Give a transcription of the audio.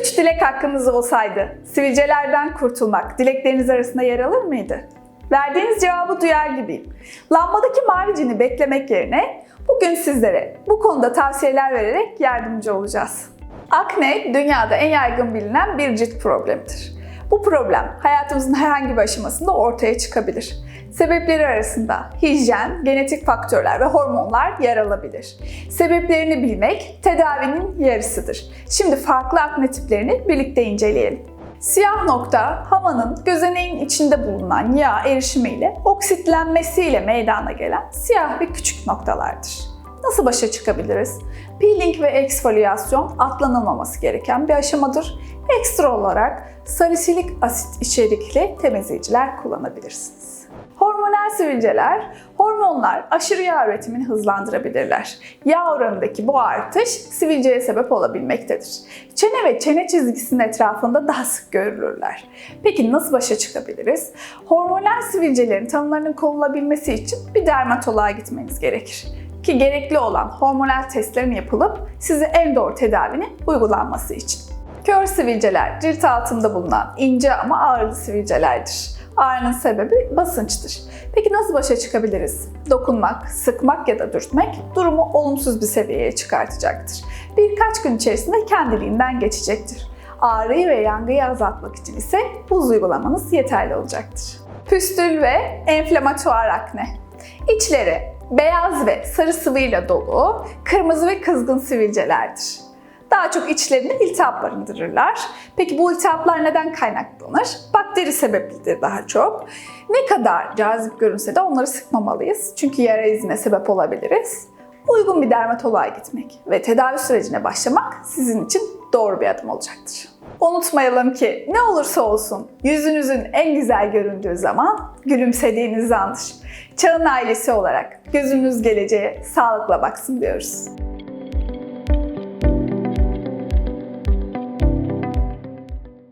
Üç dilek hakkınız olsaydı, sivilcelerden kurtulmak dilekleriniz arasında yer alır mıydı? Verdiğiniz cevabı duyar gibiyim. Lambadaki mavi beklemek yerine bugün sizlere bu konuda tavsiyeler vererek yardımcı olacağız. Akne dünyada en yaygın bilinen bir cilt problemidir. Bu problem hayatımızın herhangi bir aşamasında ortaya çıkabilir. Sebepleri arasında hijyen, genetik faktörler ve hormonlar yer alabilir. Sebeplerini bilmek tedavinin yarısıdır. Şimdi farklı akne tiplerini birlikte inceleyelim. Siyah nokta havanın gözeneğin içinde bulunan yağ erişimiyle oksitlenmesiyle meydana gelen siyah ve küçük noktalardır. Nasıl başa çıkabiliriz? Peeling ve eksfoliyasyon atlanılmaması gereken bir aşamadır. Ekstra olarak salisilik asit içerikli temizleyiciler kullanabilirsiniz. Hormonal sivilceler, hormonlar aşırı yağ üretimini hızlandırabilirler. Yağ oranındaki bu artış sivilceye sebep olabilmektedir. Çene ve çene çizgisinin etrafında daha sık görülürler. Peki nasıl başa çıkabiliriz? Hormonal sivilcelerin tanılarının konulabilmesi için bir dermatoloğa gitmeniz gerekir ki gerekli olan hormonal testlerin yapılıp size en doğru tedavinin uygulanması için. Kör sivilceler cilt altında bulunan ince ama ağırlı sivilcelerdir. Ağrının sebebi basınçtır. Peki nasıl başa çıkabiliriz? Dokunmak, sıkmak ya da dürtmek durumu olumsuz bir seviyeye çıkartacaktır. Birkaç gün içerisinde kendiliğinden geçecektir. Ağrıyı ve yangıyı azaltmak için ise buz uygulamanız yeterli olacaktır. Püstül ve enflamatuar akne. İçleri beyaz ve sarı sıvıyla dolu, kırmızı ve kızgın sivilcelerdir. Daha çok içlerinde iltihap barındırırlar. Peki bu iltihaplar neden kaynaklanır? Bakteri sebeplidir daha çok. Ne kadar cazip görünse de onları sıkmamalıyız. Çünkü yara izine sebep olabiliriz. Uygun bir dermatoloğa gitmek ve tedavi sürecine başlamak sizin için doğru bir adım olacaktır. Unutmayalım ki ne olursa olsun yüzünüzün en güzel göründüğü zaman gülümsediğiniz andır. Çağın ailesi olarak gözünüz geleceğe sağlıkla baksın diyoruz.